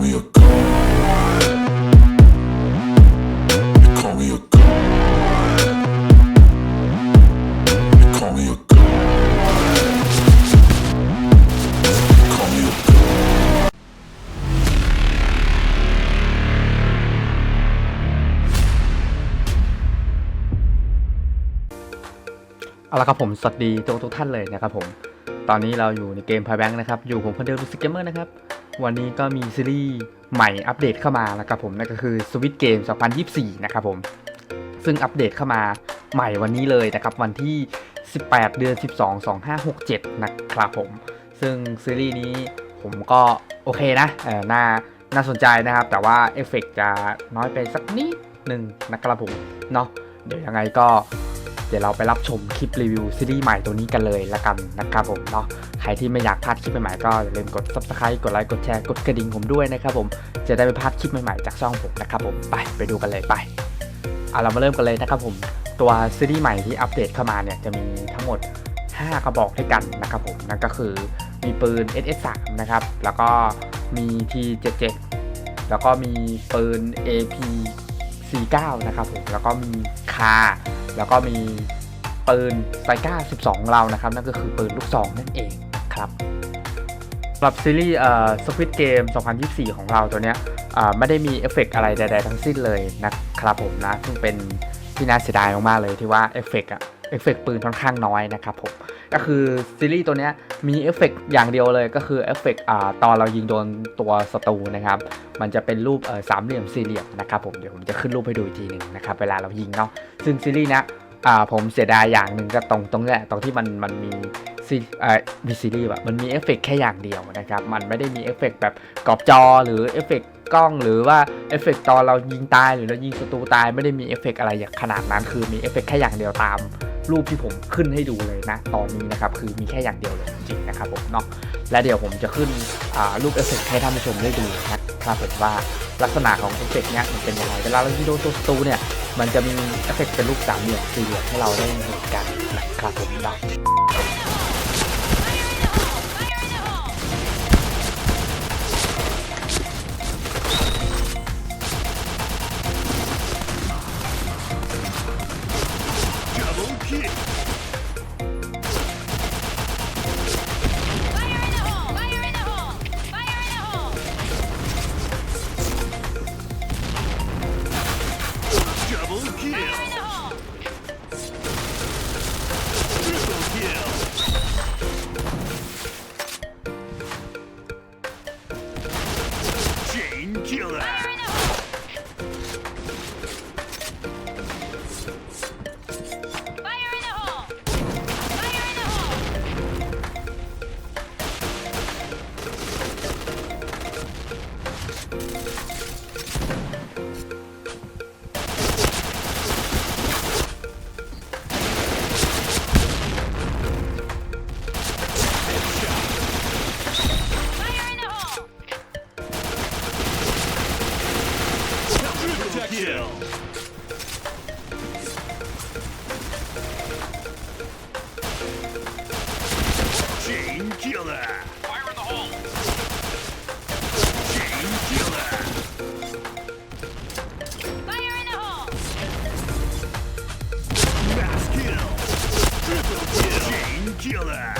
me a god. They call me a god. They call me a god. They call me a god. เอาละครับผม สวัสดีทุกทุกท่านเลยนะครับผม ตอนนี้เราอยู่ในเกมพายแบงค์นะครับ อยู่ผมคนเดียวดูสเกมเมอร์นะครับ วันนี้ก็มีซีรีส์ใหม่อัปเดตเข้ามานะครับผมนั่นก็คือ Switch Game 2024 นะครับผม ซึ่งอัปเดตเข้ามาใหม่วันนี้เลยนะครับ วันที่ 18 เดือน 12 2567 นะครับผม ซึ่งซีรีส์นี้ผมก็โอเคนะเออน่าน่าสนใจนะครับ แต่ว่าเอฟเฟกต์จะน้อยไปสักนิดหนึ่งนะครับผมเนาะเดี๋ยวยังไงก็ เดี๋ยวเราไปรับชมคลิปรีวิวซีรีส์ใหม่ตัวนี้กันเลยละกันนะครับผมเนาะใครที่ไม่อยากพลาดคลิปใหม่ๆก็อย่าลืมกด subscribe กดไลค์กดแชร์กดกระดิ่งผมด้วยนะครับผมจะได้ไม่พลาดคลิปใหม่ๆจากช่องผมนะครับผมไปไปดูกันเลยไปเอาเรามาเริ่มกันเลยนะครับผมตัวซีรีส์ใหม่ที่อัปเดตเข้ามาเนี่ยจะมีทั้งหมด 5 กระบอกด้วยกันนะครับผมนั่นก็คือมีปืน SS3 นะครับแล้วก็มี T77 แล้วก็มีปืน AP49 นะครับผมแล้วก็มีคา แล้วก็มีปืนไซก้า 12 เรานะครับ นั่นก็คือปืนลูกซองนั่นเองครับสำหรับซีรีส์เอ่อ Squid Game 2024 ของเราตัวเนี้ยไม่ได้มีเอฟเฟกต์อะไรใดๆทั้งสิ้นเลยนะครับผมนะ ซึ่งเป็นที่น่าเสียดายมากๆเลยที่ว่าเอฟเฟกต์อะเอฟเฟกต์ปืนค่อนข้างน้อยนะครับผม ก็คือซีรีส์ตัวนี้มีเอฟเฟกต์อย่างเดียวเลยก็คือเอฟเฟกต์อ่าตอนเรายิงโดนตัวศัตรูนะครับ มันจะเป็นรูปสามเหลี่ยมสี่เหลี่ยมนะครับผมเดี๋ยวผมจะขึ้นรูปให้ดูอีกทีหนึ่งนะครับเวลาเรายิงเนาะซึ่งซีรีส์นี้ผมเสียดายอย่างหนึ่งก็ตรงตรงนี้แหละตรงที่มันมันมีซีมีซีรีส์แบบมันมีเอฟเฟกต์แค่อย่างเดียวนะครับมันไม่ได้มีเอฟเฟกต์แบบกรอบจอหรือเอฟเฟกต์กล้องหรือว่าเอฟเฟกต์ตอนเรายิงตายหรือเรายิงศัตรูตายไม่ได้มีเอฟเฟกต์อะไรอย่างขนาดนั้นคือมีเอฟเฟกแค่อย่างเดียวตาม รูปที่ผมขึ้นให้ดูเลยนะ ตอนนี้นะครับคือมีแค่อย่างเดียวเลยจริงๆนะครับผมเนาะและเดี๋ยวผมจะขึ้นรูปเอฟเฟกต์ให้ท่านผู้ชมได้ดูนะครับผมว่าลักษณะของเอฟเฟกต์เนี้ยมันเป็นยังไงเวลาเราที่โดนตัวตูเนี่ยมันจะมีเอฟเฟกต์เป็นรูปสามเหลี่ยมสี่เหลี่ยมให้เราได้เห็นกันนะครับผมเนาะ Killer. Fire in the hole. Chain Killer. Fire in the hole! Mass kill. Triple kill. Chain Killer.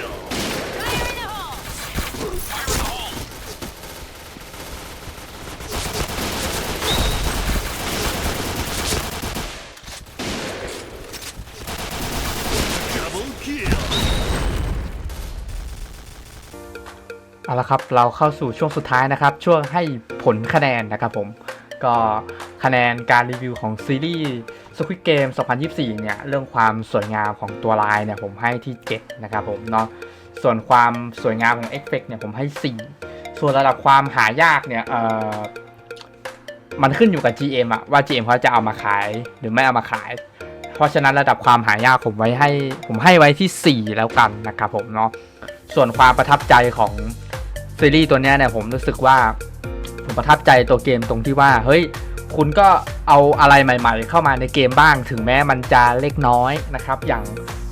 เอาละครับเราเข้าสู่ช่วงสุดท้ายนะครับ ช่วงให้ผลคะแนนนะครับผมก็คะแนนการรีวิวของซีรีส์ Squid Game 2024 เนี่ย เรื่องความสวยงามของตัวลายเนี่ย ผมให้ที่ 7 นะครับผมเนาะส่วนความสวยงามของเอฟเฟกเนี่ย ผมให้ 4 ส่วนระดับความหายากเนี่ยเอ่อมันขึ้นอยู่กับ GM อะว่า GM เขาจะเอามาขายหรือไม่เอามาขาย เพราะฉะนั้นระดับความหายากผมไว้ให้ผมให้ไว้ที่ 4 แล้วกันนะครับผมเนาะส่วนความประทับใจของ ซีรีส์ตัวเนี้ยเนี่ยผมรู้สึกว่าผมประทับใจตัวเกมตรงที่ว่า เฮ้ย คุณก็เอาอะไรใหม่ ๆ เข้ามาในเกมบ้าง ถึงแม้มันจะเล็กน้อยนะครับ อย่าง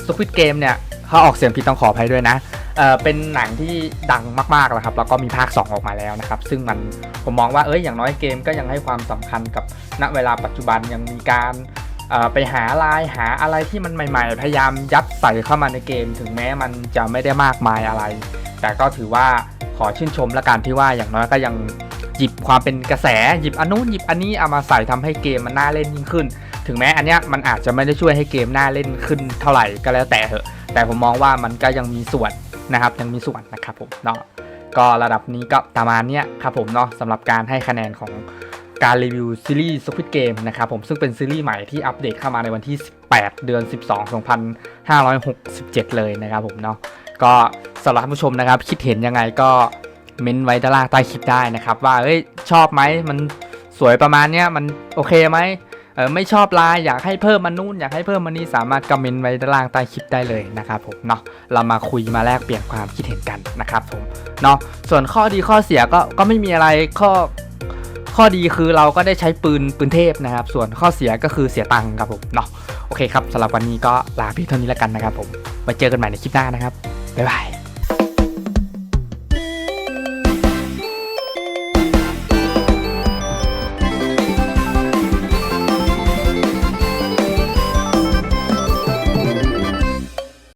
Squid Game เนี่ยเขาออกเสียงผิดต้องขออภัยด้วยนะเออเป็นหนังที่ดังมากๆแล้วครับ แล้วก็มีภาค 2 ออกมาแล้วนะครับ ซึ่งมันผมมองว่าเอ้ยอย่างน้อยเกมก็ยังให้ความสำคัญกับณเวลาปัจจุบันยังมีการ ไปหาลายหาอะไรที่มันใหม่ ๆ พยายามยัดใส่เข้ามาในเกม ถึงแม้มันจะไม่ได้มากมายอะไร แต่ก็ถือว่าขอชื่นชมและกันที่ว่าอย่างน้อยก็ยังหยิบความเป็นกระแสหยิบอันนู้นหยิบอันนี้เอามาใส่ทำให้เกมมันน่าเล่นยิ่งขึ้น ถึงแม้อันเนี้ยมันอาจจะไม่ได้ช่วยให้เกมน่าเล่นขึ้นเท่าไหร่ก็แล้วแต่เหอะ แต่ผมมองว่ามันก็ยังมีส่วนนะครับยังมีส่วนนะครับผมเนาะก็ระดับนี้ก็ประมาณเนี้ยครับผมเนาะสำหรับการให้คะแนนของ การรีวิวซีรีส์ Squid Game นะครับผมซึ่งเป็นซีรีส์ใหม่ที่อัปเดตเข้ามาในวันที่ 18 เดือน 12 2567 เลยนะครับผมเนาะก็สำหรับท่านผู้ชมนะครับ คิดเห็นยังไงก็เม้นไว้ด้านล่างใต้คลิปได้นะครับ ว่าเอ้ยชอบไหมมันสวยประมาณเนี้ยมันโอเคไหมเออไม่ชอบลายอยากให้เพิ่มมันนู่นอยากให้เพิ่มมันนี่สามารถคอมเมนต์ไว้ด้านล่างใต้คลิปได้เลยนะครับผมเนาะเรามาคุยมาแลกเปลี่ยนความคิดเห็นกันนะครับผมเนาะส่วนข้อดีข้อเสียก็ก็ไม่มีอะไรข้อ ข้อดีคือเราก็ได้ใช้ปืนปืนเทพนะครับ ส่วนข้อเสียก็คือเสียตังค์ครับผมเนาะโอเคครับสำหรับวันนี้ก็ลาเพียงเท่านี้แล้วกันนะครับผมไว้เจอกันใหม่ในคลิปหน้านะครับบ๊ายบาย